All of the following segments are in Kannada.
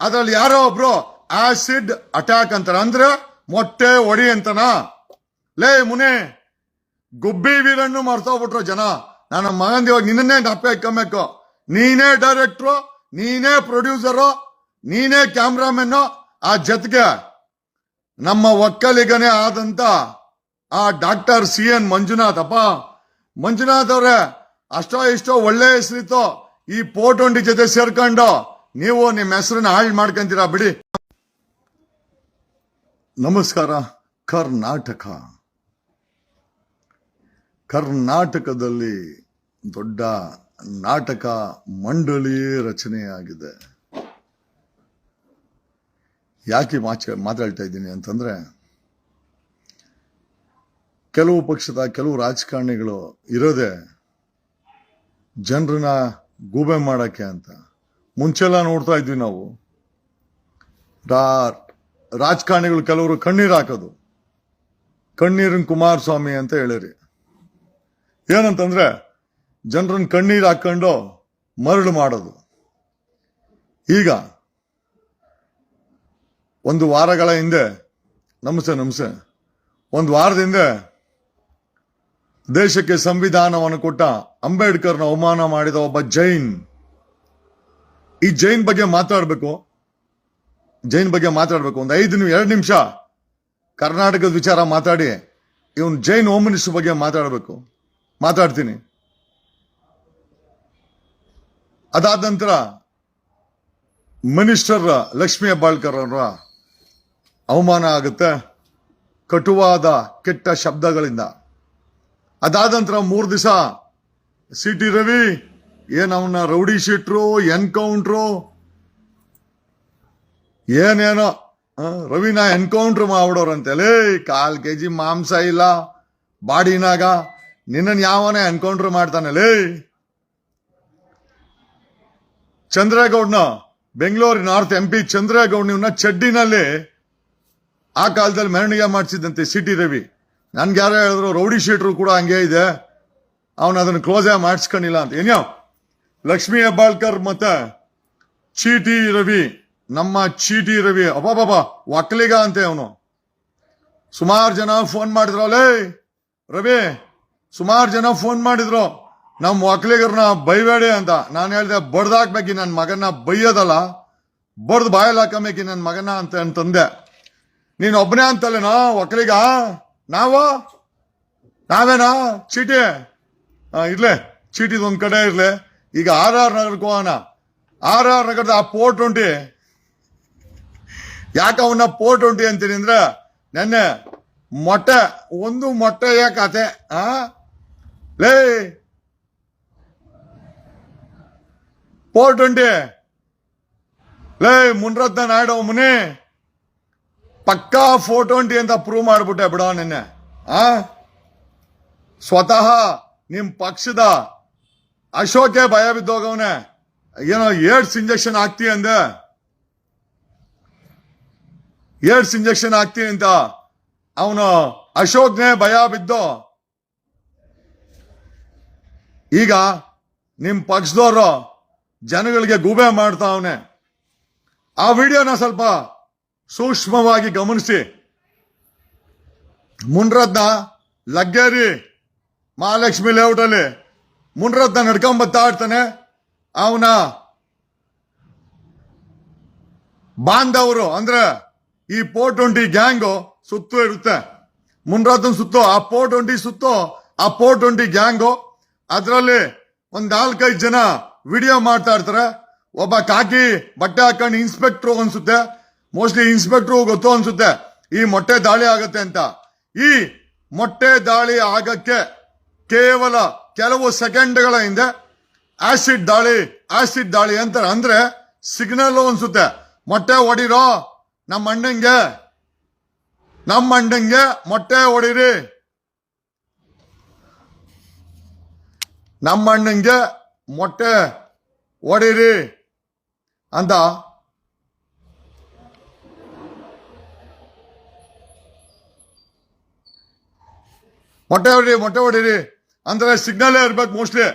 ಅದ್ರಲ್ಲಿ ಯಾರೋ ಒಬ್ರು ಆಸಿಡ್ ಅಟ್ಯಾಕ್ ಅಂತಾರೆ. ಅಂದ್ರೆ ಮೊಟ್ಟೆ ಒಡಿ ಅಂತನ. ಲೇ ಮುನೆ, ಗುಬ್ಬಿ ವೀರನ್ನು ಮರ್ತೋಗ್ಬಿಟ್ರು ಜನ. ನನ್ನ ಮಗಂದ ಇವಾಗ ನಿನ್ನೇ ಡಪ್ಪೆ ನೀನೇ ಡೈರೆಕ್ಟ್ರು, ನೀನೇ ಪ್ರೊಡ್ಯೂಸರು, ನೀನೇ ಕ್ಯಾಮ್ರಾಮನ್ನು ಆ ಜೊತೆಗೆ. ನಮ್ಮ ಒಕ್ಕಲಿಗನೇ ಆದಂತ ಆ ಡಾಕ್ಟರ್ ಸಿ ಎನ್ ಮಂಜುನಾಥ್ ಅಪ್ಪ ಮಂಜುನಾಥ್ ಅವ್ರೆ, ಅಷ್ಟೋ ಇಷ್ಟೋ ಒಳ್ಳೆ ಹೆಸರಿತ್ತು. ಈ ಪೋಟೊಂಡಿ ಜೊತೆ ಸೇರ್ಕೊಂಡು ನೀವು ನಿಮ್ಮ ಹೆಸರನ್ನ ಹಾಳು ಮಾಡ್ಕೊಂತೀರಾ ಬಿಡಿ. ನಮಸ್ಕಾರ, ಕರ್ನಾಟಕ. ಕರ್ನಾಟಕದಲ್ಲಿ ದೊಡ್ಡ ನಾಟಕ ಮಂಡಳಿ ರಚನೆಯಾಗಿದೆ. ಯಾಕೆ ಮಾಚ, ಮಾತಾಡ್ತಾ ಇದ್ದೀನಿ ಅಂತಂದ್ರೆ, ಕೆಲವು ಪಕ್ಷದ ಕೆಲವು ರಾಜಕಾರಣಿಗಳು ಇರೋದೇ ಜನರನ್ನ ಗೂಬೆ ಮಾಡಕ್ಕೆ ಅಂತ. ಮುಂಚೆಲ್ಲ ನೋಡ್ತಾ ಇದ್ವಿ ನಾವು. ರಾಜಕಾರಣಿಗಳು ಕೆಲವರು ಕಣ್ಣೀರು ಹಾಕೋದು. ಕಣ್ಣೀರಿನ ಕುಮಾರಸ್ವಾಮಿ ಅಂತ ಹೇಳಿರಿ. ಏನಂತಂದ್ರೆ ಜನರನ್ನ ಕಣ್ಣೀರು ಹಾಕೊಂಡು ಮರಳು ಮಾಡೋದು. ಈಗ ಒಂದು ವಾರಗಳ ಹಿಂದೆ, ನಮಸ್ತೆ ನಮಸ್ತೆ. ಒಂದು ವಾರದ ಹಿಂದೆ ದೇಶಕ್ಕೆ ಸಂವಿಧಾನವನ್ನು ಕೊಟ್ಟ ಅಂಬೇಡ್ಕರ್ನ ಅವಮಾನ ಮಾಡಿದ ಒಬ್ಬ ಜೈನ್. ಈ ಜೈನ್ ಬಗ್ಗೆ ಮಾತಾಡಬೇಕು. ಜೈನ್ ಬಗ್ಗೆ ಮಾತಾಡಬೇಕು. ಒಂದು ಐದು ನಿಮಿಷ ಎರಡು ನಿಮಿಷ. ಕರ್ನಾಟಕದ ವಿಚಾರ ಮಾತಾಡಿ. ಇವನು ಜೈನ್ ಹೋಮ್ ಬಗ್ಗೆ ಮಾತಾಡಬೇಕು. ಮಾತಾಡ್ತೀನಿ. ಅದಾದ ನಂತರ ಮಿನಿಸ್ಟರ್ ಲಕ್ಷ್ಮೀ ಹೆಬ್ಬಾಳ್ಕರ್ ಅವರ ಅವಮಾನ ಆಗುತ್ತೆ. ಕಟುವಾದ, ಕೆಟ್ಟ ಶಬ್ದಗಳಿಂದ. ಅದಾದ ನಂತರ ಮೂರು ದಿವಸ ಸಿ ಟಿ ರವಿ ಏನ್ ಅವನ್ನ ರೌಡಿ ಶೀಟ್ರು, ಎನ್ಕೌಂಟ್ರು? ಏನೇನೋ? ರವಿನ ಎನ್ಕೌಂಟ್ರ್ ಮಾಡ್ಬಿಡೋರಂತೆ. ಲೇ, ಕಾಲ್ ಕೆ ಜಿ ಮಾಂಸ ಇಲ್ಲ, ಬಾಡಿನಾಗ. ನಿನ್ನನ್ನು ಯಾವನೇ ಎನ್ಕೌಂಟ್ರ್ ಮಾಡ್ತಾನೆ, ಲೇ. ಚಂದ್ರೇಗೌಡ್ನ, ಬೆಂಗಳೂರು ನಾರ್ತ್ ಎಂ ಪಿ ಚಂದ್ರೇಗೌಡ್ನ ಚಡ್ಡಿನಲ್ಲಿ ಆ ಕಾಲದಲ್ಲಿ ಮೆರವಣಿಗೆ ಮಾಡಿಸಿದಂತೆ ಸಿಟಿ ರವಿ. ನನ್ಗೆ ಯಾರೋ ಹೇಳಿದ್ರು, ರೌಡಿ ಶೀಟ್ರು ಕೂಡ ಹಂಗೆ ಇದೆ. ಅವನು ಅದನ್ನು ಕ್ಲೋಸೇ ಮಾಡಿಸ್ಕೊಂಡಿಲ್ಲ ಅಂತ. ಏನ್ಯಾವ ಲಕ್ಷ್ಮೀ ಹೆಬ್ಬಾಳ್ಕರ್ ಮತ ಚೀಟಿ ರವಿ, ನಮ್ಮ ಚೀಟಿ ರವಿ. ಅಬ್ಬಾಬಾಬ ಒಕ್ಕಲಿಗ ಅಂತೆ ಅವನು. ಸುಮಾರು ಜನ ಫೋನ್ ಮಾಡಿದ್ರು, ಲೇ, ರವಿ, ಸುಮಾರು ಜನ ಫೋನ್ ಮಾಡಿದ್ರು. ನಮ್ಮ ಒಕ್ಕಲಿಗರನ್ನ ಬೈಬೇಡಿ ಅಂತ. ನಾನು ಹೇಳ್ದೆ, ಬಡ್ದಾಕ್ಬೇಕಿ ನನ್ನ ಮಗನ ಬೈಯೋದಲ್ಲ. ಬಡ್ದು ಬಾಯಲ್ಲಿ ಹಾಕಬೇಕಿ ನನ್ನ ಮಗನ ಅಂತ ಅಂತಂದೆ. ನೀನು ಒಬ್ಬನೇ ಅಂತಲ್ಲೇನೋ ಒಕ್ಕಲಿಗ? ನಾವು? ನಾವೇನಾ? ಚೀಟಿ? ಇರ್ಲೆ ಚೀಟಿದ್ ಒಂದ್ ಕಡೆ ಇರ್ಲೆ. ಈಗ ಆರ್ ಆರ್ ನಗರಕ್ಕೆ ಹೋಗೋಣ ಆರ್ ಆರ್ ನಗರದ ಆ ಪೋರ್ಟ್ ಉಂಟಿ. ಯಾಕೆ ಅವನ್ನ ಪೋರ್ಟ್ ಉಂಟಿ ಅಂತೀನಿ ಅಂದ್ರೆ, ನೆನ್ನೆ ಮೊಟ್ಟೆ, ಒಂದು ಮೊಟ್ಟೆಯ ಕತೆ, ಆ? ಲೇ! Four twenty. ಲೇ, ಮುನ್ರತ್ನ ನಾಯ್ಡು ಮುನಿ! ಪಕ್ಕಾ ಫೋಟೋ ಉಂಟಿ ಅಂತ ಪ್ರೂವ್ ಮಾಡ್ಬಿಟ್ಟೆ ಬಿಡೋ ನಿನ್ನೆ. ಆ? ಸ್ವತಃ ನಿಮ್ ಪಕ್ಷದ ಅಶೋಕೆ ಭಯ ಬಿದ್ದೋಗವನೆ ಏನೋ ಏಡ್ಸ್ ಇಂಜೆಕ್ಷನ್ ಹಾಕ್ತಿ ಅಂದೆ. ಏಡ್ಸ್ ಇಂಜೆಕ್ಷನ್ ಹಾಕ್ತಿ ಅಂತ ಅವನು ಅಶೋಕ್ನೇ ಭಯ ಬಿದ್ದು. ಈಗ ನಿಮ್ ಪಕ್ಷದವರು ಜನಗಳಿಗೆ ಗೂಬೆ ಮಾಡ್ತಾ ಅವನೆ. ಆ ವಿಡಿಯೋನ ಸ್ವಲ್ಪ ಸೂಕ್ಷ್ಮವಾಗಿ ಗಮನಿಸಿ. ಮುನ್ರತ್ನ ಲಗ್ಗೇರಿ ಮಹಾಲಕ್ಷ್ಮಿ ಲೇಔಟ್ ಅಲ್ಲಿ ಮುನ್ರತ್ನ ನಡ್ಕೊಂಡ್ ಬರ್ತಾ ಇರ್ತಾನೆ. ಅವನ ಬಾಂಧವರು, ಅಂದ್ರೆ ಈ ಪೋರ್ಟ್ ಟ್ವೆಂಟಿ ಗ್ಯಾಂಗು ಸುತ್ತು ಇರುತ್ತೆ. ಮುನ್ರತ್ನ ಸುತ್ತು, ಆ ಪೋರ್ಟ್ ಟ್ವೆಂಟಿ ಸುತ್ತು, ಆ ಪೋರ್ಟ್ ಟ್ವೆಂಟಿ ಗ್ಯಾಂಗು. ಅದರಲ್ಲಿ ಒಂದ್ ನಾಲ್ಕೈದು ಜನ ವಿಡಿಯೋ ಮಾಡ್ತಾ ಇರ್ತಾರೆ. ಒಬ್ಬ ಕಾಕಿ ಬಟ್ಟೆ ಹಾಕೊಂಡು ಇನ್ಸ್ಪೆಕ್ಟ್ರು ಅನ್ಸುತ್ತೆ. ಮೋಸ್ಟ್ಲಿ ಇನ್ಸ್ಪೆಕ್ಟ್ರು ಗೊತ್ತು ಅನ್ಸುತ್ತೆ. ಈ ಮೊಟ್ಟೆ ದಾಳಿ ಆಗತ್ತೆ ಅಂತ. ಈ ಮೊಟ್ಟೆ ದಾಳಿ ಆಗಕ್ಕೆ ಕೇವಲ ಕೆಲವು ಸೆಕೆಂಡ್ಗಳ ಹಿಂದೆ ಆಸಿಡ್ ದಾಳಿ ಆಸಿಡ್ ದಾಳಿ ಅಂತಾರೆ ಅಂದ್ರೆ ಸಿಗ್ನಲ್ ಅನ್ಸುತ್ತೆ. ಮೊಟ್ಟೆ ಹೊಡಿರೋ ನಮ್ಮ ಅಣ್ಣಂಗೆ ನಮ್ಮ ಅಣ್ಣಂಗೆ ಮೊಟ್ಟೆ ಹೊಡಿರಿ ನಮ್ಮ ಅಣ್ಣಂಗೆ ಮೊಟ್ಟೆ ಹೊಡಿರಿ ಅಂತ. ಮೊಟ್ಟೆ ಹೊಡಿರಿ ಮೊಟ್ಟೆ ಹೊಡಿರಿ ಅಂದ್ರೆ ಸಿಗ್ನಲ್ ಇರ್ಬೇಕು ಮೋಸ್ಟ್ಲಿ.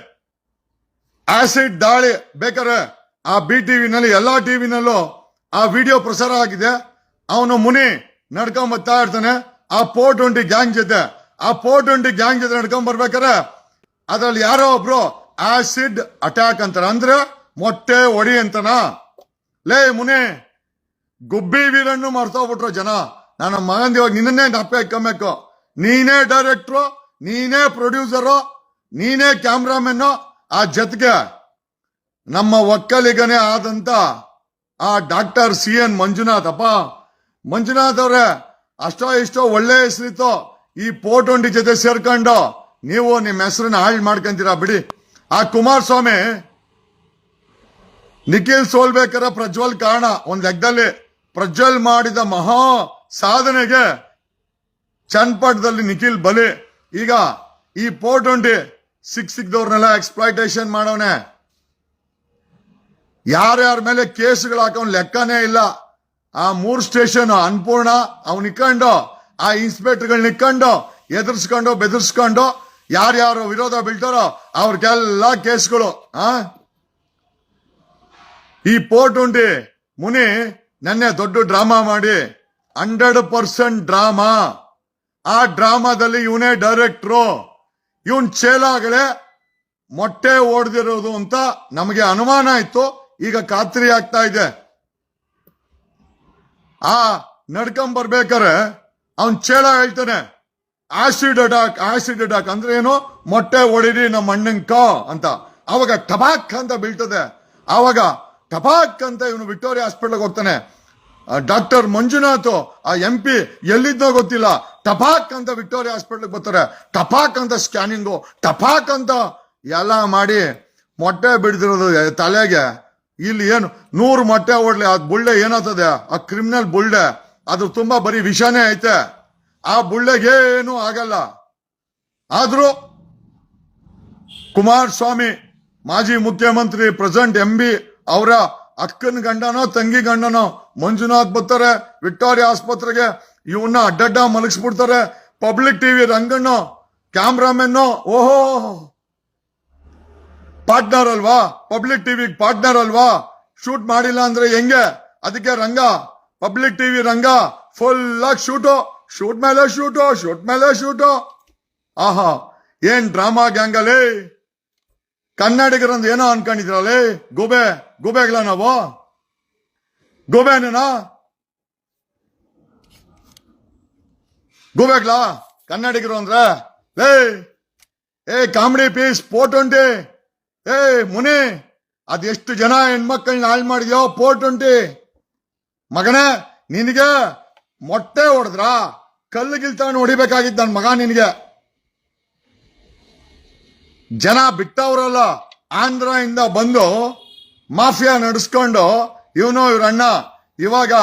ಆಸಿಡ್ ದಾಳಿ ಬೇಕಾದ್ರೆ ಆ ಬಿ ಟಿವಿನಲ್ಲಿ ಎಲ್ಲಾ ಟಿವಿನಲ್ಲೂ ಆ ವಿಡಿಯೋ ಪ್ರಸಾರ ಆಗಿದೆ. ಅವನು ಮುನಿ ನಡ್ಕೊಂಡ್ ಬರ್ತಾ ಇರ್ತಾನೆ. ಆ ಫೋರ್ ಟ್ವೆಂಟಿ ಗ್ಯಾಂಗ್ ಜೊತೆ, ಆ ಫೋರ್ ಟ್ವೆಂಟಿ ಗ್ಯಾಂಗ್ ಜೊತೆ ನಡ್ಕೊಂಡ್ ಬರ್ಬೇಕಾರೆ ಅದ್ರಲ್ಲಿ ಯಾರೋ ಒಬ್ರು ಆಸಿಡ್ ಅಟ್ಯಾಕ್ ಅಂತಾರ. ಅಂದ್ರೆ ಮೊಟ್ಟೆ ಒಡಿ ಅಂತನ. ಲೇ ಮುನಿ, ಗುಬ್ಬಿ ವೀರನ್ನು ಮರ್ತೋಗ್ಬಿಟ್ರು ಜನ. ನನ್ನ ಮಗಂದ ಇವಾಗ ನಿನ್ನೇ ನಪ್ಪೆ ಇಕ್ಕಬೇಕು. ನೀನೇ ಡೈರೆಕ್ಟ್ರು ನೀನೇ ಪ್ರೊಡ್ಯೂಸರು, ನೀನೇ ಕ್ಯಾಮ್ರಾಮನ್ನು, ಆ ಜೊತೆಗೆ ನಮ್ಮ ಒಕ್ಕಲಿಗನೇ ಆದಂತ ಆ ಡಾಕ್ಟರ್ ಸಿ ಎನ್ ಮಂಜುನಾಥ್. ಅಪ್ಪ, ಮಂಜುನಾಥ್ ಅವ್ರೆ, ಅಷ್ಟೋ ಇಷ್ಟೋ ಒಳ್ಳೆ ಹೆಸರಿತ್ತು. ಈ ಪೋಟೊಂಡಿ ಜೊತೆ ಸೇರ್ಕೊಂಡು ನೀವು ನಿಮ್ಮ ಹೆಸರನ್ನ ಹಾಳು ಮಾಡ್ಕೊಂತೀರಾ ಬಿಡಿ. ಆ ಕುಮಾರಸ್ವಾಮಿ, ನಿಖಿಲ್ ಸೋಲ್ಬೇಕರ ಪ್ರಜ್ವಲ್ ಕಾರಣ, ಒಂದ್ ಲೆಕ್ಕದಲ್ಲಿ ಪ್ರಜ್ವಲ್ ಮಾಡಿದ ಮಹಾ ಸಾಧನೆಗೆ ಚನ್ಪಟದಲ್ಲಿ ನಿಖಿಲ್ ಬಲಿ. ಈಗ ಈ ಪೋರ್ಟ್ ಟ್ವೆಂಟಿ ಸಿಕ್ ಸಿಕ್ದವ್ರನ್ನೆಲ್ಲ ಎಕ್ಸ್ಪ್ಲಾಯ್ಟೇಷನ್ ಮಾಡವನೆ ಯಾರ್ಯಾರ ಮೇಲೆ ಕೇಸ್ಗಳು ಹಾಕೋನ್ ಲೆಕ್ಕನೇ ಇಲ್ಲ. ಆ ಮೂರ್ ಸ್ಟೇಷನ್ ಅನ್ಪೂರ್ಣ ಅವ್ನ ಇಕ್ಕಂಡು, ಆ ಇನ್ಸ್ಪೆಕ್ಟರ್ಗಳನ್ನ ಇಕ್ಕಂಡು, ಎದುರಿಸ್ಕೊಂಡು, ಬೆದರ್ಸ್ಕೊಂಡು, ಯಾರ್ಯಾರು ವಿರೋಧ ಬೀಳ್ತಾರೋ ಅವ್ರಿಗೆಲ್ಲ ಕೇಸ್ಗಳು, ಆ? ಈ ಪೋರ್ಟ್ ಉಂಡಿ ಮುನಿ ನೆನ್ನೆ ದೊಡ್ಡ ಡ್ರಾಮಾ ಮಾಡಿ ಹಂಡ್ರೆಡ್ ಪರ್ಸೆಂಟ್ ಡ್ರಾಮಾ ಆ ಡ್ರಾಮಾದಲ್ಲಿ ಇವನೇ ಡೈರೆಕ್ಟ್ರು. ಇವನ್ ಚೇಲಾಗಳೇ ಮೊಟ್ಟೆ ಓಡ್ದಿರೋದು ಅಂತ ನಮಗೆ ಅನುಮಾನ ಇತ್ತು ಈಗ ಖಾತ್ರಿ ಆಗ್ತಾ ಇದೆ. ಆ ನಡ್ಕೊಂಡ್ ಬರ್ಬೇಕಾರೆ ಅವನ್ ಚೇಳ ಹೇಳ್ತಾನೆ, ಆಸಿಡ್ ಅಟ್ಯಾಕ್ ಆಸಿಡ್ ಅಟ್ಯಾಕ್ ಅಂದ್ರೆ ಏನು? ಮೊಟ್ಟೆ ಹೊಡಿರಿ ನಮ್ಮ ಅಣ್ಣಂಕ ಅಂತ. ಅವಾಗ ಟಬಾಕ್ ಅಂತ ಬೀಳ್ತದೆ. ಅವಾಗ ಟಬಾಕ್ ಅಂತ ಇವನು ವಿಕ್ಟೋರಿಯಾ ಹಾಸ್ಪಿಟಲ್ಗೆ ಹೋಗ್ತಾನೆ. ಡಾಕ್ಟರ್ ಮಂಜುನಾಥ್, ಆ ಎಂ ಪಿ ಎಲ್ಲಿದ್ದೋ ಗೊತ್ತಿಲ್ಲ. ಟಪಾಕ್ ಅಂತ ವಿಕ್ಟೋರಿಯಾ ಹಾಸ್ಪಿಟ್ಲಿಗೆ ಬರ್ತಾರೆ. ಟಪಾಕ್ ಅಂತ ಸ್ಕ್ಯಾನಿಂಗು ಟಪಾಕ್ ಅಂತ ಎಲ್ಲ ಮಾಡಿ ಮೊಟ್ಟೆ ಬಿಡ್ದಿರೋದು ತಲೆಗೆ. ಇಲ್ಲಿ ಏನು, ನೂರು ಮೊಟ್ಟೆ ಓಡ್ಲಿ ಅದ್ ಬುಳ್ಳೆ ಏನಾಗ್ತದೆ? ಆ ಕ್ರಿಮಿನಲ್ ಬುಳ್ಳೆ. ಅದು ತುಂಬಾ ಬರೀ ವಿಷಾನೇ ಐತೆ. ಆ ಬುಳ್ಳೆಗೇನು ಆಗಲ್ಲ. ಆದ್ರೂ ಕುಮಾರಸ್ವಾಮಿ, ಮಾಜಿ ಮುಖ್ಯಮಂತ್ರಿ ಪ್ರೆಸೆಂಟ್ ಎಂ ಬಿ ಅವರ ಅಕ್ಕನ ಗಂಡನೋ, ತಂಗಿ ಗಂಡನೋ, ಮಂಜುನಾಥ್ ಬರ್ತಾರೆ, ವಿಕ್ಟೋರಿಯಾ ಆಸ್ಪತ್ರೆಗೆ. ಇವನ್ನ ಅಡ್ಡಡ್ಡ ಮಲಗಿಸ್ಬಿಡ್ತಾರೆ. ಪಬ್ಲಿಕ್ ಟಿವಿ ರಂಗಣ್ಣ, ಕ್ಯಾಮ್ರಾಮೆನ್ನು, ಓಹೋ! ಪಾರ್ಟ್ನರ್ ಅಲ್ವಾ? ಪಬ್ಲಿಕ್ ಟಿವಿ ಪಾರ್ಟ್ನರ್ ಅಲ್ವಾ? ಶೂಟ್ ಮಾಡಿಲ್ಲ ಅಂದ್ರೆ ಹೆಂಗೆ? ಅದಕ್ಕೆ Ranga, public TV Ranga full ಆಗಿ ಶೂಟು. ಶೂಟ್ ಮೇಲೆ ಶೂಟು, ಶೂಟ್ ಮೇಲೆ ಶೂಟು. ಆಹಾ, ಏನ್ ಡ್ರಾಮಾ ಗ್ಯಾಂಗಲ್ಲಿ? ಕನ್ನಡಿಗರಂದ್ ಏನೋ ಅನ್ಕೊಂಡಿದ್ರಲ್ಲೇ? ಗುಬೆ ಗುಬೆಗಳ ನಾವು? ಗುಬೆನೇನಾ ಗುಬೆಗ್ಲಾ? ಕನ್ನಡಿಗರು ಅಂದ್ರೆ? ಏಯ್ ಏ ಕಾಮಿಡಿ ಪೀಸ್ ಪೋರ್ಟ್ ಟ್ವೆಂಟಿ ಏ, ಮುನಿ, ಅದೆಷ್ಟು ಜನ ಹೆಣ್ಮಕ್ಳನ್ನ ಹಾಳು ಮಾಡಿದ್ಯೋ ಪೋರ್ಟ್ ಟ್ವೆಂಟಿ ಮಗನೇ, ನಿನಗೆ ಮೊಟ್ಟೆ ಹೊಡೆದ್ರ? ಕಲ್ಲು ಗಿಲ್ತಾನು ಹೊಡಿಬೇಕಾಗಿತ್ತು ನನ್ನ ಮಗ ನಿನಗೆ. ಜನ ಬಿಟ್ಟವರಲ್ಲ. ಆಂಧ್ರ ಇಂದ ಬಂದು ಮಾಫಿಯಾ ನಡೆಸ್ಕೊಂಡು ಇವನು ಇವ್ರ ಅಣ್ಣ, ಇವಾಗ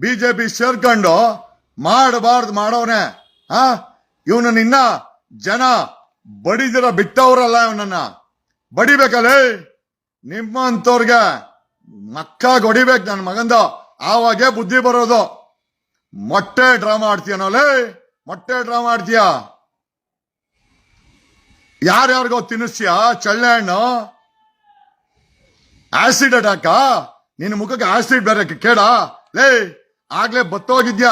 ಬಿಜೆಪಿ ಸೇರ್ಕೊಂಡು ಮಾಡಬಾರ್ದು ಮಾಡೋನೆ ಆ? ಇವನು ನಿನ್ನ ಜನ ಬಡಿದಿರ ಬಿಟ್ಟವ್ರಲ್ಲ ಇವನನ್ನ. ಬಡಿಬೇಕಲ್ಲೇ? ನಿಮ್ಮಂತವ್ರಿಗೆ ಮಕ್ಕಾಗಿ ಹೊಡಿಬೇಕು ನನ್ನ ಮಗಂದ. ಆವಾಗೇ ಬುದ್ಧಿ ಬರೋದು. ಮೊಟ್ಟೆ ಡ್ರಾಮಾ ಆಡ್ತೀಯನೋಲೇ ಮೊಟ್ಟೆ ಡ್ರಾಮಾ ಆಡ್ತೀಯ ಯಾರ್ಯಾರಿಗೋ ತಿನ್ನಿಸ್ತೀಯ? ಚಳ್ಳೆ ಹಣ್ಣು? ಆಸಿಡ್ ಅಟ್ಯಾಕ ನಿನ್ನ ಮುಖಕ್ಕೆ ಆಸಿಡ್ ಬೇರೆ ಕೇಡ ಲೇ, ಆಗ್ಲೇ ಬತ್ತೋಗಿದ್ಯಾ?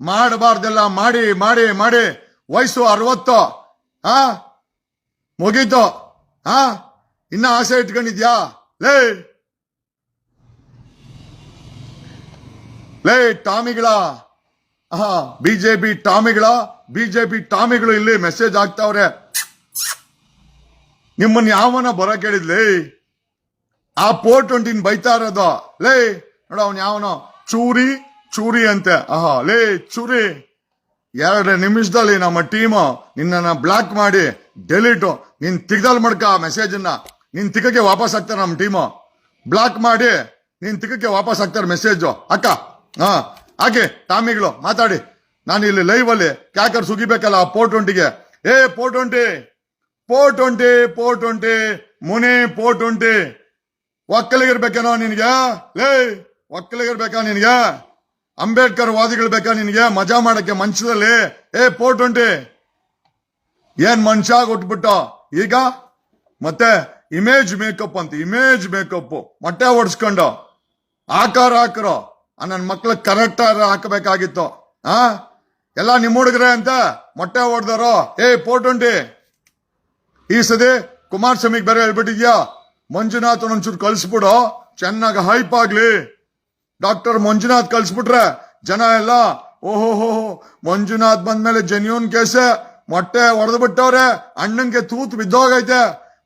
ಮಾಡಬಾರ್ದೆಲ್ಲ, ಮಾಡಿ ಮಾಡಿ ಮಾಡಿ. ವಯಸ್ಸು ಅರವತ್ತು. ಆ? ಮುಗೀತು. ಆ? ಇನ್ನ ಆಸೆ ಇಟ್ಕೊಂಡಿದ್ಯಾ? ಲೇ. ಲೇ, ಟಾಮಿಗಳ. ಹಾ ಬಿಜೆಪಿ ಟಾಮಿಗಳ, ಬಿಜೆಪಿ ಟಾಮಿಗಳು ಇಲ್ಲಿ ಮೆಸೇಜ್ ಆಗ್ತಾವ್ರೆ ನಿಮ್ಮನ್ನ ಯಾವನ ಬರ ಕೇಳಿದ್ಲೇ? ಆ ಪೋರ್ಟ್ ಒಂಟಿನ್ ಬೈತಾ ಇರೋದು. ಲೇ, ನೋಡ ಅವನ್ ಯಾವನೋ. ಚೂರಿ ಚೂರಿ ಅಂತೆ. ಆಹಾ, ಲೇ, ಚೂರಿ. ಎರಡು ನಿಮಿಷದಲ್ಲಿ ನಮ್ಮ ಟೀಮ್ ನಿನ್ನ ಬ್ಲಾಕ್ ಮಾಡಿ ಡೆಲೀಟ್ ನಿನ್ ತಿಗ್ದಲ್ ಮಡ್ಕ ಮೆಸೇಜ್ ಅನ್ನ. ನಿನ್ ತಿಕ್ಕಕ್ಕೆ ವಾಪಸ್ ಹಾಕ್ತಾರೆ ನಮ್ಮ ಟೀಮ್ ಬ್ಲಾಕ್ ಮಾಡಿ ನಿನ್ ತಿಕ್ಕಕ್ಕೆ ವಾಪಸ್ ಹಾಕ್ತಾರೆ ಮೆಸೇಜ್ ಅಕ್ಕ, ಹಾ, ಹಾಗೆ, ಟಾಮಿಗಳು, ಮಾತಾಡಿ. ನಾನು ಇಲ್ಲಿ ಲೈವ್ ಅಲ್ಲಿ ಕ್ಯಾಕರ್ ಸುಗಿಬೇಕಲ್ಲ ಆ ಪೋರ್ಟ್ ಟ್ವೆಂಟಿಗೆ ಏ, four twenty four twenty Muni four twenty ಒಕ್ಕಲಿಗಿರ್ಬೇಕೇನೋ ನಿನಗೆ? ಲೇ ಒಕ್ಕಲಿಗಿರ್ಬೇಕಾ ನಿನಗೆ? ಅಂಬೇಡ್ಕರ್ ವಾದಿಗಳು ಬೇಕಾ ನಿನಗೆ? ಮಜಾ ಮಾಡಕ್ಕೆ ಮಂಚದಲ್ಲಿ? ಏ ಟ್ವೆಂಟಿ ಏನ್ ಮನುಷ್ಯ ಕೊಟ್ಬಿಟ್ಟ ಈಗ ಮತ್ತೆ ಇಮೇಜ್ ಮೇಕಪ್ ಅಂತ ಇಮೇಜ್ ಮೇಕಪ್ ಮೊಟ್ಟೆ ಓಡಿಸ್ಕೊಂಡ ಆಕಾರ ಹಾಕ್ರೋ. ನನ್ನ ಮಕ್ಳು ಕರೆಕ್ಟ್ ಹಾಕಬೇಕಾಗಿತ್ತು. ಆ? ಎಲ್ಲ ನಿಮ್ಮ ಹುಡುಗ್ರೆ ಅಂತ ಮೊಟ್ಟೆ ಹೊಡೆದಾರೋ ಏ ಟ್ವೆಂಟಿ ಈ ಸತಿ ಕುಮಾರಸ್ವಾಮಿಗೆ ಬೇರೆ ಹೇಳ್ಬಿಟ್ಟಿದ್ಯಾ? ಮಂಜುನಾಥ್ ಒಂಚೂರು ಕಳಿಸ್ಬಿಡು. ಚೆನ್ನಾಗಿ ಹೈಪ್ ಆಗ್ಲಿ. ಡಾಕ್ಟರ್ ಮಂಜುನಾಥ್ ಕಳಿಸ್ಬಿಟ್ರೆ ಜನ ಎಲ್ಲ ಓಹೋ ಮಂಜುನಾಥ್ ಬಂದ್ಮೇಲೆ ಜೆನ್ಯೂನ್ ಕೇಸ ಮೊಟ್ಟೆ ಹೊಡೆದು ಬಿಟ್ಟವ್ರೆ, ಅಣ್ಣಂಗೆ ತೂತ್ ಬಿದ್ದೋಗೈತೆ.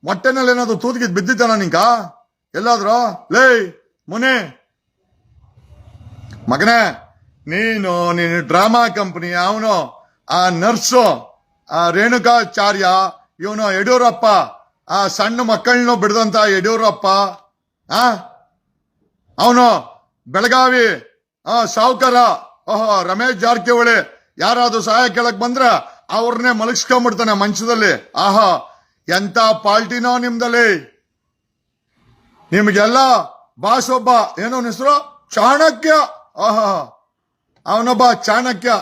ಮೊಟ್ಟೆನಲ್ಲಿ ಏನಾದ್ರು ತೂತ್ಗಿದ್ ಬಿದ್ದಿದ್ದಾನ ನಿಂಕ ಎಲ್ಲಾದ್ರು? ಲೇ, ಮುನಿ. ಮಗನೇ, ನೀನು ನೀನು ಡ್ರಾಮಾ ಕಂಪನಿ ಅವನು, ಆ ನರ್ಸು, ಆ ರೇಣುಕಾಚಾರ್ಯ ಇವನು ಯಡಿಯೂರಪ್ಪ. ಆ ಸಣ್ಣ ಮಕ್ಕಳನ್ನು ಬಿಡದಂತ ಯಡಿಯೂರಪ್ಪ. ಆ? ಅವನು ಬೆಳಗಾವಿ, ಆ, ಸಾವುಕಾರ, ಓಹೋ, ರಮೇಶ್ ಜಾರಕಿಹೊಳಿ, ಯಾರಾದ್ರೂ ಸಹಾಯ ಕೇಳಕ್ ಬಂದ್ರ ಅವ್ರನ್ನೇ ಮಲಗಿಸ್ಕೊಂಡ್ಬಿಡ್ತಾನೆ ಮಂಚದಲ್ಲಿ. ಆಹಾ, ಎಂತ ಪಾಲ್ಟಿನೋ ನಿಮ್ದಲ್ಲಿ. ನಿಮ್ಗೆಲ್ಲ ಬಾಸ್ ಒಬ್ಬ ಏನೋ ಹೆಸರು? ಚಾಣಕ್ಯ. ಆಹಾ, ಅವನೊಬ್ಬ ಚಾಣಕ್ಯ.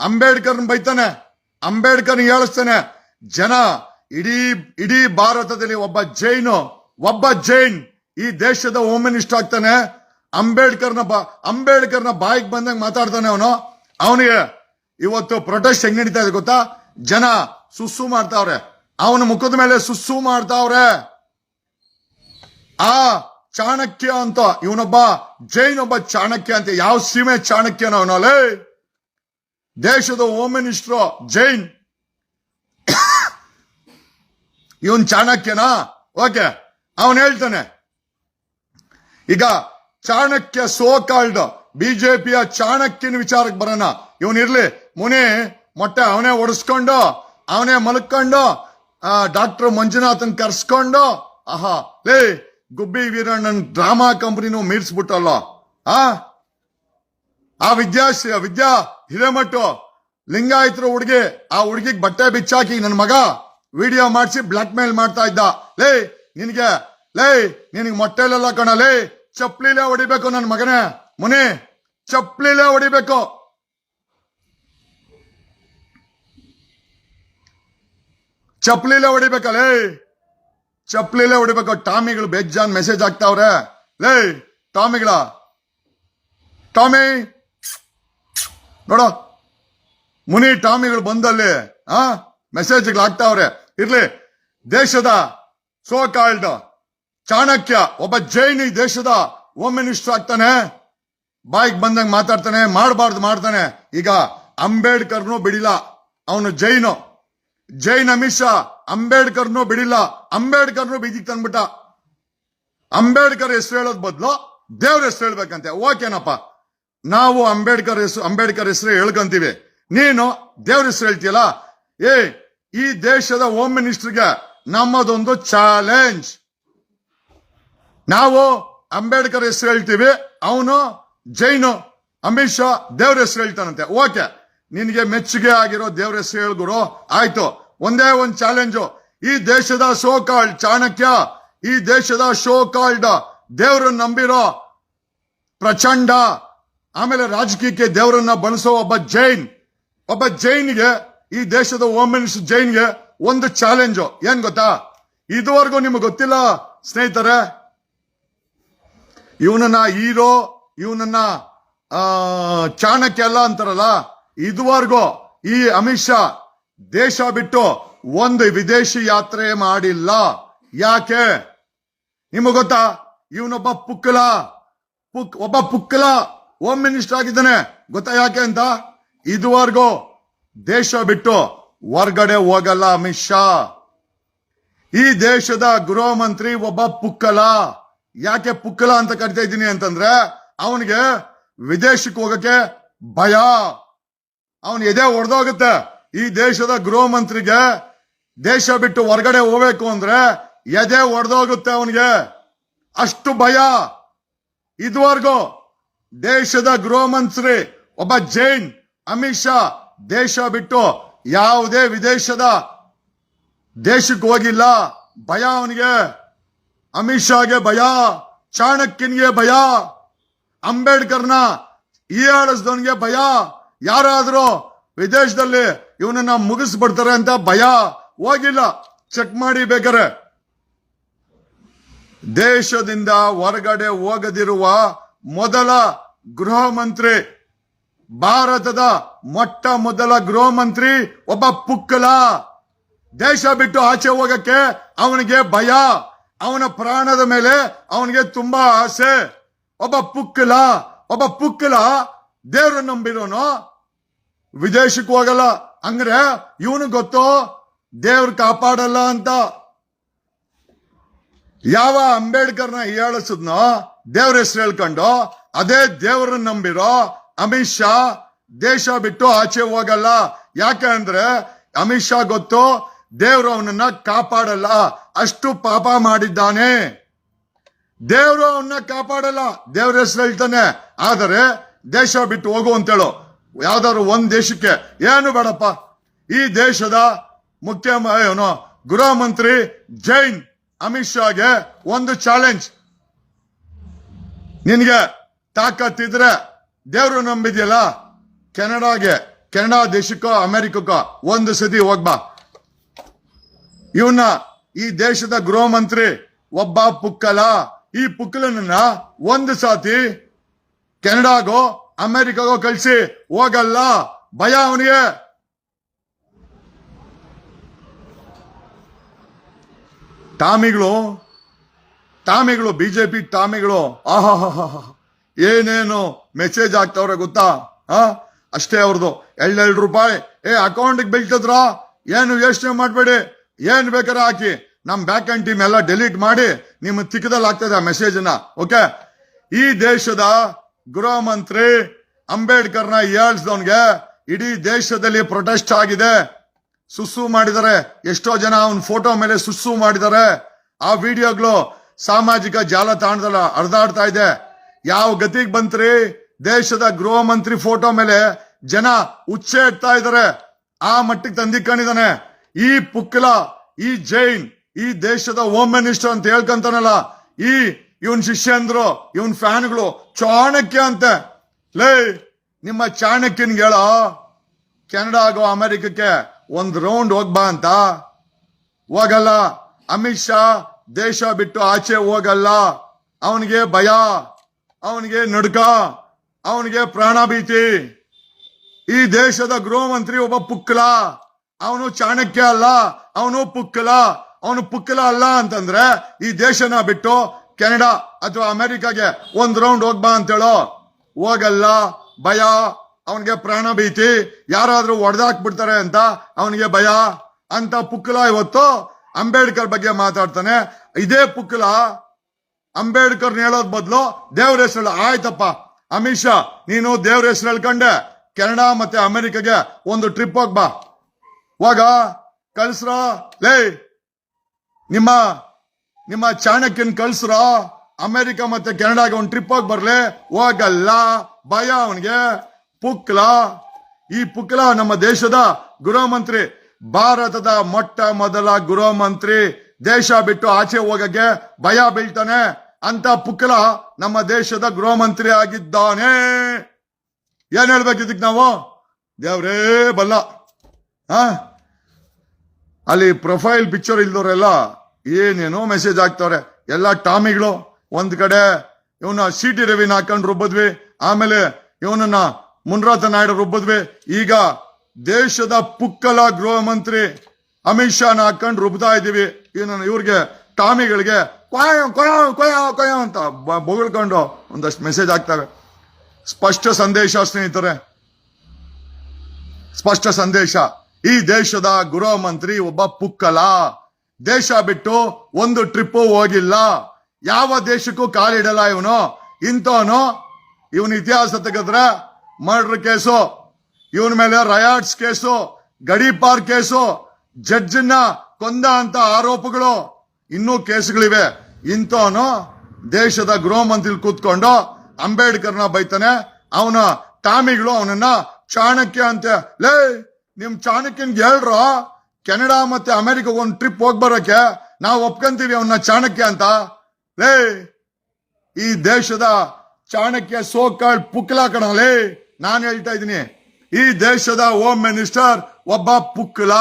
ಅಂಬೇಡ್ಕರ್ನ ಬೈತಾನೆ. ಅಂಬೇಡ್ಕರ್ ಹೇಳಿಸ್ತಾನೆ ಜನ ಇಡೀ ಇಡೀ ಭಾರತದಲ್ಲಿ ಒಬ್ಬ ಜೈನು, ಒಬ್ಬ ಜೈನ್ ಈ ದೇಶದ ಹೋಮ್ ಮಿನಿಸ್ಟರ್ ಆಗ್ತಾನೆ. ಅಂಬೇಡ್ಕರ್ನ ಅಂಬೇಡ್ಕರ್ನ ಬಾಯಿಗೆ ಬಂದಂಗೆ ಮಾತಾಡ್ತಾನೆ ಅವನು. ಅವನಿಗೆ ಇವತ್ತು ಪ್ರೊಟೆಸ್ಟ್ ಹೆಂಗ್ ನಡೀತಾ ಇದೆ ಗೊತ್ತಾ? ಜನ ಸುಸ್ಸು ಮಾಡ್ತಾವ್ರೆ. ಅವನ ಮುಖದ ಮೇಲೆ ಸುಸ್ಸು ಮಾಡ್ತಾವ್ರೆ. ಆ ಚಾಣಕ್ಯ ಅಂತ, ಇವನೊಬ್ಬ ಜೈನ್, ಒಬ್ಬ ಚಾಣಕ್ಯ ಅಂತ, ಯಾವ ಸೀಮೆ ಚಾಣಕ್ಯನ ಅವನಲ್ಲಿ ದೇಶದ ಹೋಮ್ ಮಿನಿಸ್ಟರ್ ಜೈನ್. ಇವನ್ ಚಾಣಕ್ಯನಾ? ಓಕೆ, ಅವನ್ ಹೇಳ್ತಾನೆ. ಈಗ ಚಾಣಕ್ಯ ಸೋ ಕಾಲ್ಡ್ ಬಿಜೆಪಿಯ ಚಾಣಕ್ಯನ ವಿಚಾರಕ್ಕೆ ಬರೋಣ. ಇರ್ಲಿ, ಮುನಿ, ಮೊಟ್ಟೆ ಅವನೇ ಒಡಿಸ್ಕೊಂಡು, ಅವನೇ ಮಲ್ಕೊಂಡು ಡಾಕ್ಟರ್ ಮಂಜುನಾಥನ್ ಕರ್ಸ್ಕೊಂಡು. ಆಹಾ, ಲೇ, ಗುಬ್ಬಿ ವೀರಣ್ಣನ್ ಡ್ರಾಮಾ ಕಂಪನಿನೂ ಮೀರ್ಸ್ಬಿಟ್ಟಲ್ಲ. ಆ? ಆ ವಿದ್ಯಾ ವಿದ್ಯಾ ಹಿರೇಮಠು, ಲಿಂಗಾಯತರು ಹುಡುಗಿ, ಆ ಹುಡುಗಿಗೆ ಬಟ್ಟೆ ಬಿಚ್ಚಾಕಿ ನನ್ನ ಮಗ. ವಿಡಿಯೋ ಮಾಡಿಸಿ ಬ್ಲಾಕ್ ಮೇಲ್ ಮಾಡ್ತಾ ಇದ್ದ. ಲೇ, ನಿನಗೆ ಲೇ, ನಿನಗೆ ಮೊಟ್ಟೆಲೆಲ್ಲ ಕಣ, ಲೇ ಚಪ್ಲಿಲೇ ಹೊಡಿಬೇಕು ನನ್ನ ಮಗನೇ. ಮುನಿ ಚಪ್ಲಿಲೇ ಹೊಡಿಬೇಕು. ಚಪ್ಲಿಲೇ ಹೊಡಿಬೇಕಲ್ಲೇ ಚಪ್ಲಿಲೇ ಹೊಡಿಬೇಕು. ಟಾಮಿಗಳು ಬೇಜಾನ್ ಮೆಸೇಜ್ ಆಗ್ತಾವ್ರೆ ಲೇ, ಟಾಮಿಗಳ. ಟಾಮಿ. ನೋಡ. ಮುನಿ, ಟಾಮಿಗಳು ಬಂದಲ್ಲಿ, ಆ, ಮೆಸೇಜ್ಗಳು ಹಾಕ್ತಾವ್ರೆ. ಇರ್ಲಿ. ದೇಶದ ಸೋ ಕಾಲ್ಡ್ ಚಾಣಕ್ಯ ಒಬ್ಬ ಜೈನ್ ದೇಶದ ಹೋಮ್ ಮಿನಿಸ್ಟರ್ ಆಗ್ತಾನೆ. ಬಾಯಿಗೆ ಬಂದಂಗೆ ಮಾತಾಡ್ತಾನೆ, ಮಾಡಬಾರ್ದು ಮಾಡ್ತಾನೆ. ಈಗ ಅಂಬೇಡ್ಕರ್ನು ಬಿಡಿಲ್ಲ, ಅವನು ಜೈನು. ಜೈನ್ ಅಮಿತ್ ಶಾ ಅಂಬೇಡ್ಕರ್ನು ಬಿಡಿಲ್ಲ, ಅಂಬೇಡ್ಕರ್ನು ಬೀದಿಗೆ ತಂದ್ಬಿಟ್ಟ. ಅಂಬೇಡ್ಕರ್ ಹೆಸರು ಹೇಳೋದ್ ಬದಲು ದೇವ್ರ ಹೆಸರು ಹೇಳ್ಬೇಕಂತೆ. ಓಕೆನಪ್ಪ. ನಾವು ಅಂಬೇಡ್ಕರ್ ಹೆಸರು ಅಂಬೇಡ್ಕರ್ ಹೆಸರು ಹೇಳ್ಕೊಂತೀವಿ. ನೀನು ದೇವ್ರ ಹೆಸರು ಹೇಳ್ತೀಯಲ್ಲ? ಏ ಈ ದೇಶದ ಹೋಮ್ ಮಿನಿಸ್ಟರ್ಗೆ ನಮ್ಮದೊಂದು ಚಾಲೆಂಜ್ ನಾವು ಅಂಬೇಡ್ಕರ್ ಹೆಸರು ಹೇಳ್ತೀವಿ, ಅವನು ಜೈನು. ಅಮಿತ್ ಶಾ ದೇವ್ರ ಹೆಸರು ಹೇಳ್ತಾನಂತೆ. ಓಕೆ, ನಿನಗೆ ಮೆಚ್ಚುಗೆ ಆಗಿರೋ ದೇವ್ರ ಹೆಸರು ಹೇಳ್ಗುರು ಆಯ್ತು, ಒಂದೇ ಒಂದು ಚಾಲೆಂಜು ಈ ದೇಶದ ಶೋ ಕಾಲ್ಡ್ ಚಾಣಕ್ಯ, ಈ ದೇಶದ ಶೋ ಕಾಲ್ಡ್ ದೇವ್ರನ್ನ ನಂಬಿರೋ ಪ್ರಚಂಡ, ಆಮೇಲೆ ರಾಜಕೀಯಕ್ಕೆ ದೇವರನ್ನ ಬಳಸೋ ಒಬ್ಬ ಜೈನ್. ಒಬ್ಬ ಜೈನ್ಗೆ ಈ ದೇಶದ ಹೋಮ್ ಮಿನಿಸ್ಟರ್ ಜೈನ್ಗೆ ಒಂದು ಚಾಲೆಂಜು ಏನ್ ಗೊತ್ತಾ? ಇದುವರೆಗೂ ನಿಮಗೆ ಗೊತ್ತಿಲ್ಲ, ಸ್ನೇಹಿತರೆ. ಇವನನ್ನ ಹೀರೋ, ಇವನನ್ನ ಚಾಣಕ್ಯ ಅಲ್ಲ ಅಂತಾರಲ್ಲ? ಇದುವರೆಗೂ ಈ ಅಮಿತ್ ಶಾ ದೇಶ ಬಿಟ್ಟು ಒಂದು ವಿದೇಶಿ ಯಾತ್ರೆ ಮಾಡಿಲ್ಲ. ಯಾಕೆ? ನಿಮಗೆ ಗೊತ್ತಾ? ಇವನೊಬ್ಬ ಪುಕ್ಕಲ ಪುಕ್, ಒಬ್ಬ ಪುಕ್ಕಲ ಹೋಮ್ ಮಿನಿಸ್ಟರ್ ಆಗಿದ್ದಾನೆ. ಗೊತ್ತಾ ಯಾಕೆ ಅಂತ? ಇದುವರೆಗೂ ದೇಶ ಬಿಟ್ಟು ಹೊರ್ಗಡೆ ಹೋಗಲ್ಲ ಅಮಿತ್ ಶಾ. ಈ ದೇಶದ ಗೃಹ ಮಂತ್ರಿ ಒಬ್ಬ ಪುಕ್ಕಲ. ಯಾಕೆ ಪುಕ್ಕಲ ಅಂತ ಕರಿತಾ ಇದ್ದೀನಿ ಅಂತಂದ್ರೆ ಅವನಿಗೆ ವಿದೇಶಕ್ಕೆ ಹೋಗಕ್ಕೆ ಭಯ. ಅವನ್ ಎದೆ ಹೊಡೆದೋಗುತ್ತೆ ಈ ದೇಶದ ಗೃಹ ಮಂತ್ರಿಗೆ ದೇಶ ಬಿಟ್ಟು ಹೊರಗಡೆ ಹೋಗ್ಬೇಕು ಅಂದ್ರೆ ಎದೆ ಹೊಡೆದೋಗುತ್ತೆ ಅವನಿಗೆ. ಅಷ್ಟು ಭಯ. ಇದುವರೆಗೂ ದೇಶದ ಗೃಹ ಮಂತ್ರಿ ಒಬ್ಬ ಜೈನ್, ಅಮಿತ್ ಶಾ ದೇಶ ಬಿಟ್ಟು ಯಾವುದೇ ವಿದೇಶದ ದೇಶಕ್ಕೆ ಹೋಗಿಲ್ಲ. ಭಯ ಅವನಿಗೆ. ಅಮಿತ್ ಶಾಗೆ ಭಯ. ಚಾಣಕ್ಯನ್ಗೆ ಭಯ. ಅಂಬೇಡ್ಕರ್ನ ಹೀಯಾಳಿಸ್ದವನ್ಗೆ ಭಯ. ಯಾರಾದರೂ ವಿದೇಶದಲ್ಲಿ ಇವನನ್ನ ಮುಗಿಸ್ಬಿಡ್ತಾರೆ ಅಂತ ಭಯ. ಹೋಗಿಲ್ಲ. ಚೆಕ್ ಮಾಡಿ ಬೇಕಾರೆ. ದೇಶದಿಂದ ಹೊರಗಡೆ ಹೋಗದಿರುವ ಮೊದಲ ಗೃಹ ಮಂತ್ರಿ ಭಾರತದ ಮೊಟ್ಟ ಮೊದಲ ಗೃಹ ಮಂತ್ರಿ ಒಬ್ಬ ಪುಕ್ಕಲ. ದೇಶ ಬಿಟ್ಟು ಆಚೆ ಹೋಗಕ್ಕೆ ಅವನಿಗೆ ಭಯ, ಅವನ ಪ್ರಾಣದ ಮೇಲೆ ಅವನಿಗೆ ತುಂಬಾ ಆಸೆ. ಒಬ್ಬ ಪುಕ್ಕಲ ಒಬ್ಬ ಪುಕ್ಕಲ ದೇವ್ರ ನಂಬಿರೋನು ವಿದೇಶಕ್ಕೆ ಹೋಗಲ್ಲ, ಅಂದ್ರೆ ಇವನು ಗೊತ್ತು? ದೇವ್ರ ಕಾಪಾಡಲ್ಲ ಅಂತ. ಯಾವ ಅಂಬೇಡ್ಕರ್ನ ಹೇಳಿಸಿದ್ನೋ, ದೇವ್ರ ಹೆಸರು ಹೇಳ್ಕೊಂಡು, ಅದೇ ದೇವ್ರನ್ನ ನಂಬಿರೋ ಅಮಿತ್ ಶಾ ದೇಶ ಬಿಟ್ಟು ಆಚೆ ಹೋಗಲ್ಲ. ಯಾಕೆ ಅಂದ್ರೆ ಅಮಿತ್ ಶಾ ಗೊತ್ತು ದೇವ್ರು ಅವನನ್ನ ಕಾಪಾಡಲ್ಲ. ಅಷ್ಟು ಪಾಪ ಮಾಡಿದ್ದಾನೆ. ದೇವ್ರು ಅವನ್ನ ಕಾಪಾಡಲ್ಲ. ದೇವ್ರ ಹೆಸರು ಹೇಳ್ತಾನೆ. ಆದರೆ ದೇಶ ಬಿಟ್ಟು ಹೋಗು ಅಂತೇಳು. ಯಾವ್ದಾದ್ರು ಒಂದ್ ದೇಶಕ್ಕೆ. ಏನು ಬೇಡಪ್ಪ. ಈ ದೇಶದ ಮುಖ್ಯ ಏನು ಗೃಹ ಮಂತ್ರಿ ಜೈನ್ ಅಮಿತ್ ಶಾಗೆ ಒಂದು ಚಾಲೆಂಜ್ ನಿನ್ಗೆ ತಾಕತ್ತಿದ್ರೆ ದೇವ್ರು ನಂಬಿದ್ಯಲ್ಲ? ಕೆನಡಾಗೆ, ಕೆನಡಾ ದೇಶಕ್ಕೋ, ಅಮೆರಿಕಕ್ಕೋ, ಒಂದು ಸತಿ ಹೋಗ್ಬಾ ಇವನ್ನ ಈ ದೇಶದ ಗೃಹ ಮಂತ್ರಿ ಒಬ್ಬ ಪುಕ್ಕಲ. ಈ ಪುಕ್ಕಲನ್ನ ಒಂದು ಸಾತಿ ಕೆನಡಾಗೋ, ಅಮೆರಿಕಾಗೋ ಕಳಿಸಿ ಹೋಗಲ್ಲ. ಭಯ ಅವನಿಗೆ. ಟಾಮಿಗಳು ಟಾಮಿಗಳು, ಬಿಜೆಪಿ ಟಾಮಿಗಳು ಆಹಾ ಏನೇನು ಮೆಸೇಜ್ ಆಗ್ತವ್ರೆ ಗೊತ್ತಾ? ಹಾ? ಅಷ್ಟೇ ಅವ್ರದ್ದು ಎರಡೆರಡು ರೂಪಾಯಿ. ಏ ಅಕೌಂಟ್ಗೆ ಬೀಳ್ತದ್ರ? ಏನು ಯೋಚನೆ ಮಾಡಬೇಡಿ. ಏನ್ ಬೇಕಾದ್ರೆ ಹಾಕಿ. ನಮ್ ಬ್ಯಾಕ್ ಅಂಡ್ ಟೀಮ್ ಎಲ್ಲ ಡೆಲೀಟ್ ಮಾಡಿ ನಿಮ್ಮ ತಿಕ್ಕದಲ್ಲಿ ಆಗ್ತದೆ ಆ ಮೆಸೇಜ್ ಓಕೆ ಈ ದೇಶದ ಗೃಹ ಮಂತ್ರಿ ಅಂಬೇಡ್ಕರ್ನ ಹೇಳ್ಸ್ದವನ್ಗೆ ಇಡೀ ದೇಶದಲ್ಲಿ ಪ್ರೊಟೆಸ್ಟ್ ಆಗಿದೆ. ಸುಸ್ಸು ಮಾಡಿದ್ದಾರೆ. ಎಷ್ಟೋ ಜನ ಅವನ ಫೋಟೋ ಮೇಲೆ ಸುಸ್ಸು ಮಾಡಿದ್ದಾರೆ. ಆ ವಿಡಿಯೋಗಳು ಸಾಮಾಜಿಕ ಜಾಲತಾಣದಲ್ಲಿ ಹರಿದಾಡ್ತಾ ಇದೆ. ಯಾವ ಗತಿಗೆ ಬಂತ್ರಿ? ದೇಶದ ಗೃಹ ಮಂತ್ರಿ ಫೋಟೋ ಮೇಲೆ ಜನ ಉಚ್ಚೆ ಇಡ್ತಾ ಇದ್ದಾರೆ. ಆ ಮಟ್ಟಿಗೆ ಕಾಣಿದಾನೆ ಈ ಪುಕ್ಕಲ, ಈ ಜೈನ್, ಈ ದೇಶದ ಹೋಮ್ ಮಿನಿಸ್ಟರ್ ಅಂತ ಹೇಳ್ಕಂತಾನಲ್ಲ, ಈ ಇವನ್ ಶಿಷ್ಯಂದ್ರು, ಇವನ್ ಫ್ಯಾನ್ಗಳು ಚಾಣಕ್ಯ ಅಂತೆ. ಲೇ, ನಿಮ್ಮ ಚಾಣಕ್ಯನ್ಗೆ ಹೇಳ, ಕೆನಡಾ ಆಗೋ ಅಮೆರಿಕಕ್ಕೆ ಒಂದ್ ರೌಂಡ್ ಹೋಗ್ಬಾ ಅಂತ. ಹೋಗಲ್ಲ. ಅಮಿತ್ ಶಾ ದೇಶ ಬಿಟ್ಟು ಆಚೆ ಹೋಗಲ್ಲ. ಅವನಿಗೆ ಭಯ, ಅವನಿಗೆ ನಡುಕ. ಅವನಿಗೆ ಪ್ರಾಣ ಭೀತಿ. ಈ ದೇಶದ ಗೃಹ ಮಂತ್ರಿ ಒಬ್ಬ ಪುಕ್ಕಲ ಅವನು ಚಾಣಕ್ಯ ಅಲ್ಲ, ಅವನು ಪುಕ್ಕಲ ಅವನು ಪುಕ್ಕಲ ಅಲ್ಲ ಅಂತಂದ್ರೆ ಈ ದೇಶನ ಬಿಟ್ಟು ಕೆನಡಾ ಅಥವಾ ಅಮೆರಿಕಾಗೆ ಒಂದ್ ರೌಂಡ್ ಹೋಗ್ಬಾ ಅಂತೇಳೋ. ಹೋಗಲ್ಲ, ಭಯ, ಅವನಿಗೆ ಪ್ರಾಣ ಭೀತಿ. ಯಾರಾದ್ರೂ ಹೊಡೆದಾಕ್ಬಿಡ್ತಾರೆ ಅಂತ ಅವನಿಗೆ ಭಯ. ಅಂತ ಪುಕ್ಕಲ ಇವತ್ತು ಅಂಬೇಡ್ಕರ್ ಬಗ್ಗೆ ಮಾತಾಡ್ತಾನೆ. ಇದೇ ಪುಕ್ಕಲ ಅಂಬೇಡ್ಕರ್ ಹೇಳೋದ್ ಬದಲು ದೇವ್ರ ಹೆಸರು ಆಯ್ತಪ್ಪ ಅಮಿತ್ ಶಾ, ನೀನು ದೇವ್ರ ಹೆಸರು ಹೇಳ್ಕೊಂಡೆ ಕೆನಡಾ ಮತ್ತೆ ಅಮೆರಿಕಗೆ ಒಂದು ಟ್ರಿಪ್ ಹೋಗ್ಬಾ ಹೋಗ, ಕಳ್ಸ್ರ. ಲೇ, ನಿಮ್ಮ ನಿಮ್ಮ ಚಾಣಕ್ಯನ್ ಕಳ್ಸ್ರ. ಅಮೆರಿಕ ಮತ್ತೆ ಕೆನಡಾಗೆ ಒಂದು ಟ್ರಿಪ್ ಹೋಗಿ ಬರ್ಲಿ. ಹೋಗಲ್ಲ, ಭಯ ಅವನಿಗೆ. ಪುಕ್ಲ. ಈ ಪುಕ್ಲ ನಮ್ಮ ದೇಶದ ಗೃಹ ಮಂತ್ರಿ ಭಾರತದ ಮೊಟ್ಟ ಮೊದಲ ಗೃಹ ಮಂತ್ರಿ ದೇಶ ಬಿಟ್ಟು ಆಚೆ ಹೋಗಕ್ಕೆ ಭಯ ಬೀಳ್ತಾನೆ. ಅಂತ ಪುಕ್ಕಲ ನಮ್ಮ ದೇಶದ ಗೃಹ ಮಂತ್ರಿ ಆಗಿದ್ದಾನೆ. ಏನ್ ಹೇಳ್ಬೇಕು ಇದಕ್ಕೆ ನಾವು? ದೇವ್ರೇ ಬಲ್ಲ. ಹಾ? ಅಲ್ಲಿ ಪ್ರೊಫೈಲ್ ಪಿಕ್ಚರ್ ಇಲ್ದವ್ರೆಲ್ಲ ಏನೇನೋ ಮೆಸೇಜ್ ಹಾಕ್ತವ್ರೆ ಎಲ್ಲ ಟಾಮಿಗಳು ಒಂದ್ ಕಡೆ ಇವನ ಸಿ ಟಿ ರವಿನ ಹಾಕೊಂಡು ರುಬ್ಬದ್ವಿ ಆಮೇಲೆ ಇವನನ್ನ ಮುನ್ರಾತ ನಾಯ್ಡು ರುಬ್ಬದ್ವಿ ಈಗ ದೇಶದ ಪುಕ್ಕಲ ಗೃಹ ಮಂತ್ರಿ ಅಮಿತ್ ಶಾನ ಹಾಕೊಂಡು ರುಬ್ತಾ ಇದೀವಿ ಇವನ ಇವ್ರಿಗೆ ಟಾಮಿಗಳಿಗೆ ಕೊಯ ಕೊಯ ಕೊಯ ಕೊಯ ಅಂತ ಬೊಗಳ್ಕೊಂಡು ಒಂದಷ್ಟು ಮೆಸೇಜ್ ಹಾಕ್ತಾರೆ. ಸ್ಪಷ್ಟ ಸಂದೇಶ ಸ್ನೇಹಿತರೆ. ಸ್ಪಷ್ಟ ಸಂದೇಶ. ಈ ದೇಶದ ಗೃಹ ಮಂತ್ರಿ ಒಬ್ಬ ಪುಕ್ಕಲ. ದೇಶ ಬಿಟ್ಟು ಒಂದು ಟ್ರಿಪ್ ಹೋಗಿಲ್ಲ. ಯಾವ ದೇಶಕ್ಕೂ ಕಾಲಿಡಲ್ಲ ಇವನು. ಇಂಥವನು ಇವನ ಇತಿಹಾಸ ತೆಗೆದ್ರೆ ಮರ್ಡರ್ ಕೇಸು, ಇವನ ಮೇಲೆ ರಯಾಟ್ಸ್ ಕೇಸು ಗಡೀಪಾರ್ ಕೇಸು ಜಡ್ಜನ್ನ ಕೊಂದ ಅಂತ ಆರೋಪಗಳು. ಇನ್ನೂ ಕೇಸ್ಗಳಿವೆ. ಇಂಥವನು ದೇಶದ ಗೃಹ ಮಂತ್ರಿ ಕೂತ್ಕೊಂಡು ಅಂಬೇಡ್ಕರ್ನ ಬೈತಾನೆ. ಅವನ ಟಾಮಿಗಳು ಅವನನ್ನ ಚಾಣಕ್ಯ ಅಂತ. ಲೇ, ನಿಮ್ ಚಾಣಕ್ಯನ್ಗೆ ಹೇಳ್ರ, ಕೆನಡಾ ಮತ್ತೆ ಅಮೆರಿಕ ಒಂದು ಟ್ರಿಪ್ ಹೋಗಿ ಬರೋಕೆ ನಾವು ಒಪ್ಕೊಂತೀವಿ ಅವನ್ನ ಚಾಣಕ್ಯ ಅಂತ. ಲೇ, ಈ ದೇಶದ ಚಾಣಕ್ಯ ಸೋಕಾಳ್ ಪುಕ್ಲ ಕಣಲೇ ನಾನು ಹೇಳ್ತಾ ಇದ್ದೀನಿ. ಈ ದೇಶದ ಹೋಮ್ ಮಿನಿಸ್ಟರ್ ಒಬ್ಬ ಪುಕ್ಲ.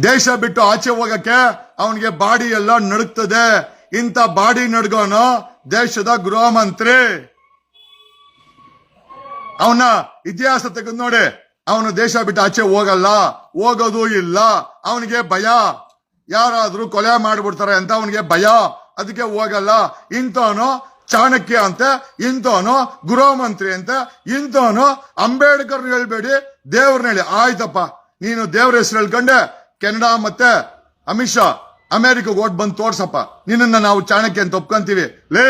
ದೇಶ ಬಿಟ್ಟು ಆಚೆ ಹೋಗಕ್ಕೆ ಅವನಿಗೆ ಬಾಡಿ ಎಲ್ಲ ನಡುಗ್ತದೆ. ಇಂಥ ಬಾಡಿ ನಡ್ಗೋನು ದೇಶದ ಗೃಹ ಮಂತ್ರಿ. ಅವನ ಇತಿಹಾಸ ತೆಗೆದು ನೋಡಿ. ಅವನು ದೇಶ ಬಿಟ್ಟು ಆಚೆ ಹೋಗಲ್ಲ, ಹೋಗೋದು ಇಲ್ಲ. ಅವನಿಗೆ ಭಯ. ಯಾರಾದ್ರೂ ಕೊಲೆ ಮಾಡ್ಬಿಡ್ತಾರೆ ಅಂತ ಅವನಿಗೆ ಭಯ. ಅದಕ್ಕೆ ಹೋಗಲ್ಲ. ಇಂಥವನು ಚಾಣಕ್ಯ ಅಂತ, ಇಂಥವನು ಗೃಹ ಮಂತ್ರಿ ಅಂತ, ಇಂಥವನು ಅಂಬೇಡ್ಕರ್ ಹೇಳ್ಬೇಡಿ, ದೇವ್ರನ್ನ ಹೇಳಿ. ಆಯ್ತಪ್ಪ, ನೀನು ದೇವ್ರ ಹೆಸರು ಹೇಳ್ಕೊಂಡೆ ಕೆನಡಾ ಮತ್ತೆ ಅಮಿತ್ ಶಾ ಅಮೆರಿಕಗೆ ಓಟ್ ಬಂದು ತೋರ್ಸಪ್ಪ. ನಿನ್ನ ನಾವು ಚಾಣಕ್ಯ ಅಂತ ಒಪ್ಕೊಂತೀವಿ. ಲೇ!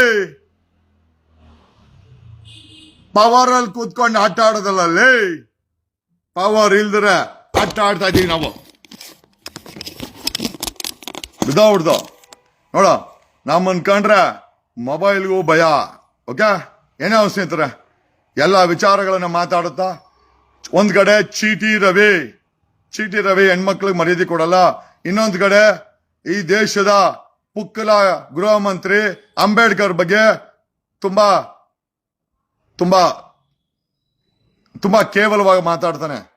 ಪವರ್ ಅಲ್ಲಿ ಕೂತ್ಕೊಂಡು ಆಟ ಆಡೋದಲ್ಲ, ಲೇ! ಪವರ್ ಇಲ್ದ್ರೆ ಆಟ ಆಡ್ತಾ ಇದೀವಿ ನಾವು. ಬಿದ್ದೋ ಬಿಡ್ದೋ ನೋಡ ನಮ್ಮ ಅನ್ಕೊಂಡ್ರೆ ಮೊಬೈಲ್ಗೂ ಭಯ. ಓಕೆ? ಏನೇ ಸ್ನೇಹಿತರೆ? ಎಲ್ಲ ವಿಚಾರಗಳನ್ನ ಮಾತಾಡುತ್ತಾ? ಒಂದ್ ಕಡೆ ಚೀಟಿ ರವಿ. ಚೀಟಿ ರವಿ ಹೆಣ್ಮಕ್ಳಿಗೆ ಮರ್ಯಾದೆ ಕೊಡಲ್ಲ. ಇನ್ನೊಂದ್ ಕಡೆ ಈ ದೇಶದ ಪುಕ್ಕಲ ಗೃಹ ಮಂತ್ರಿ ಅಂಬೇಡ್ಕರ್ ಬಗ್ಗೆ ತುಂಬಾ ತುಂಬಾ ತುಂಬಾ ಕೇವಲವಾಗಿ ಮಾತಾಡ್ತಾನೆ.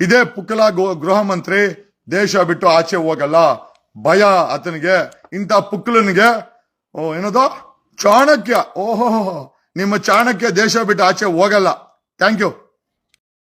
ಇದೇ ಪುಕ್ಕಲ ಗೃಹ ಮಂತ್ರಿ ದೇಶ ಬಿಟ್ಟು ಆಚೆ ಹೋಗಲ್ಲ. ಭಯ ಆತನಿಗೆ. ಇಂಥ ಪುಕ್ಕಲನಿಗೆ, ಓ, ಏನದು? ಚಾಣಕ್ಯ. ಓಹೋ, ನಿಮ್ಮ ಚಾಣಕ್ಯ ದೇಶ ಬಿಟ್ಟು ಆಚೆ ಹೋಗಲ್ಲ. Thank you.